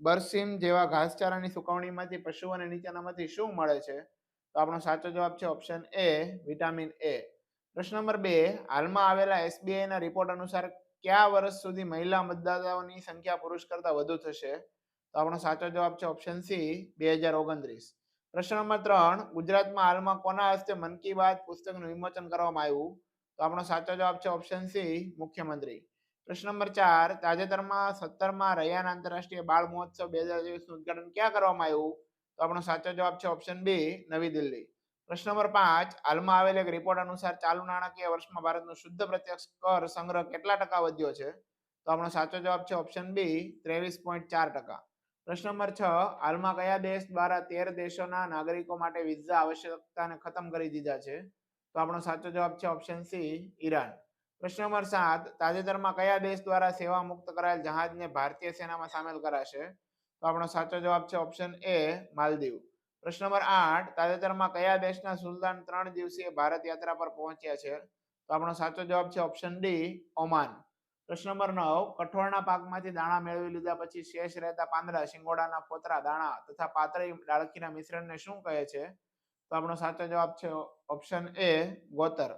બરસીમ જેવા ઘાસચારાની સુકવણીમાંથી, પશુઓને નીચેનામાંથી શું મળે છે? તો આપણો સાચો જવાબ છે ઓપ્શન એ વિટામિન એ પ્રશ્ન નંબર બે, હાલમાં આવેલા એસબીઆઈના રિપોર્ટ અનુસાર કયા વર્ષ સુધી મહિલા મતદાતાઓની સંખ્યા પુરુષ કરતા વધુ થશે? તો આપણો સાચો જવાબ છે ઓપ્શન સી બે હજાર ઓગણત્રીસ. પ્રશ્ન નંબર ત્રણ, ગુજરાતમાં હાલમાં કોના હસ્તે મન કી બાત પુસ્તકનું વિમોચન કરવામાં આવ્યું? તો આપણો સાચો જવાબ છે ઓપ્શન સી મુખ્યમંત્રી. પ્રશ્ન નંબર ચાર, તાજેતરમાં સત્તરમાં રૈયાન આંતરરાષ્ટ્રીય બાળ મહોત્સવ બે હજાર ચોવીસનું ઉદઘાટન ક્યાં કરવામાં આવ્યું? તો આપણો સાચો જવાબ છે ઓપ્શન બી નવી દિલ્હી. પ્રશ્ન નંબર પાંચ, હાલમાં આવેલ એક રિપોર્ટ અનુસાર ચાલુ નાણાકીય વર્ષમાં ભારતનો શુદ્ધ પ્રત્યક્ષ કર સંગ્રહ કેટલા ટકા વધ્યો છે? તો આપણો સાચો જવાબ છે ઓપ્શન બી ત્રેવીસ પોઈન્ટ ચાર ટકા. પ્રશ્ન નંબર છ, હાલમાં કયા દેશ દ્વારા તેર દેશોના નાગરિકો માટે વિઝા આવશ્યકતાને ખતમ કરી દીધા છે? તો આપણો સાચો જવાબ છે ઓપ્શન સી ઈરાન. પ્રશ્ન નંબર સાત, તાજેતરમાં કયા દેશ દ્વારા સેવા મુક્ત કરાયેલ જહાજને ભારતીય સેનામાં સામેલ કરાશે? તો આપણો સાચો જવાબ છે ઓપ્શન એ માલદીવ. પ્રશ્ન નંબર આઠ, તાજેતરમાં કયા દેશના સુલતાન ત્રણ દિવસીય ભારત યાત્રા પર પહોંચ્યા છે? તો આપણો સાચો જવાબ છે ઓપ્શન ડી, ઓમાન. પ્રશ્ન નંબર નવ, કઠોળના પાકમાંથી દાણા મેળવી લીધા પછી શેષ રહેતા પાંદડા, શિંગોડાના ફોતરા દાણા તથા પાતળી ડાળખીના મિશ્રણને શું કહે છે? તો આપણો સાચો જવાબ છે ઓપ્શન એ ગોતર.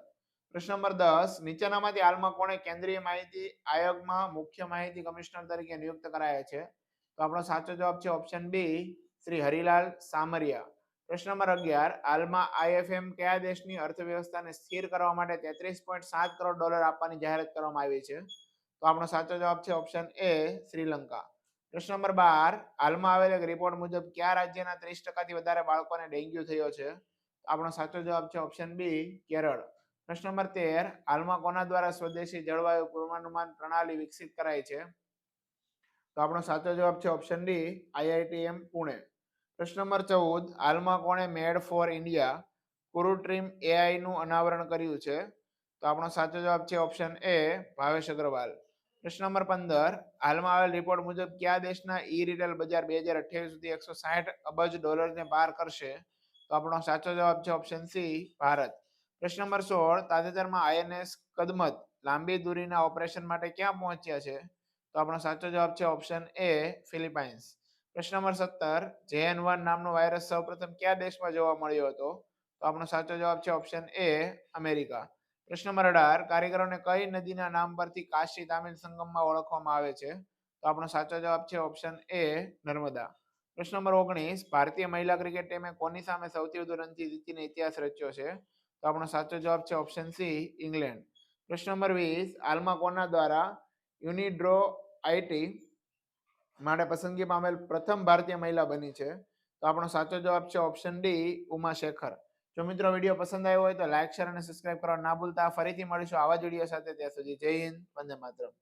પ્રશ્ન નંબર દસ, નીચેનામાંથી હાલમાં કોણે કેન્દ્રીય માહિતી આયોગમાં મુખ્ય માહિતી કમિશનર તરીકે નિયુક્ત કરાયા છે? તો આપણો સાચો જવાબ છે ઓપ્શન બી, શ્રી હરિલાલ સામરિયા. પ્રશ્ન નંબર અગિયાર, હાલમાં આઈએફએમ કયા દેશની અર્થવ્યવસ્થાને સ્થિર કરવા માટે તેત્રીસ પોઈન્ટ સાત કરોડ ડોલર આપવાની જાહેરાત કરવામાં આવી છે? તો આપણો સાચો જવાબ છે ઓપ્શન એ, શ્રીલંકા. પ્રશ્ન નંબર બાર, હાલમાં આવેલ એક રિપોર્ટ મુજબ કયા રાજ્યના ત્રીસ ટકાથી વધારે બાળકોને ડેન્ગ્યુ થયો છે? આપણો સાચો જવાબ છે ઓપ્શન બી, કેરળ. પ્રશ્ન નંબર તેર, હાલમાં કોના દ્વારા સ્વદેશી જળવાયુ પૂર્વાનુમાન પ્રણાલી વિકસિત કરાઈ છે? તો આપણો સાચો જવાબ છે ઓપ્શન ડી આઈઆઈટીએમ, પુણે. પ્રશ્ન નંબર ચૌદ, હાલમાં કોણે made for India Krutrim AI નું અનાવરણ કર્યું છે? તો આપણો સાચો જવાબ છે ઓપ્શન એ ભાવેશ અગ્રવાલ. પ્રશ્ન નંબર પંદર, હાલમાં આવેલ રિપોર્ટ મુજબ કયા દેશના ઈ રિટેલ બજાર બે હજાર અઠ્યાવીસ સુધી એકસો સાઠ અબજ ડોલરને પાર કરશે? તો આપણો સાચો જવાબ છે ઓપ્શન સી ભારત. પ્રશ્ન નંબર સોળ, તાજેતરમાં આઈએનએસ કદમત લાંબી દૂરીના ઓપરેશન માટે ક્યાં પહોંચ્યા છે? તો આપણો સાચો જવાબ છે ઓપ્શન એ ફિલિપાઇન્સ. પ્રશ્ન નંબર સત્તર, જેએન વન નામનો વાયરસ સૌપ્રથમ કયા દેશમાં જોવા મળ્યો હતો? તો આપણો સાચો જવાબ છે ઓપ્શન એ અમેરિકા. પ્રશ્ન નંબર અઢાર, કારીગરોને કઈ નદીના નામ પરથી કાશી તામિલ સંગમમાં ઓળખવામાં આવે છે? તો આપણો સાચો જવાબ છે ઓપ્શન એ નર્મદા. પ્રશ્ન નંબર ઓગણીસ, ભારતીય મહિલા ક્રિકેટ ટીમે કોની સામે સૌથી વધુ રનથી જીતીને ઇતિહાસ રચ્યો છે? તો આપણો સાચો જવાબ છે ઓપ્શન સી ઇંગ્લેન્ડ પ્રશ્ન નંબર વીસ, હાલમાં કોના દ્વારા યુનિડ્રો આઈટી માટે પસંદગી પામેલ પ્રથમ ભારતીય મહિલા બની છે? તો આપણો સાચો જવાબ છે ઓપ્શન ડી ઉમા શેખર જો મિત્રો વીડિયો પસંદ આવ્યો હોય તો લાઈક શેર અને સબસ્ક્રાઇબ કરવા ના ભૂલતા. ફરીથી મળીશું આવા જ વીડિયો સાથે. ત્યાં સુધી જય હિન્દ, વંદે માતરમ.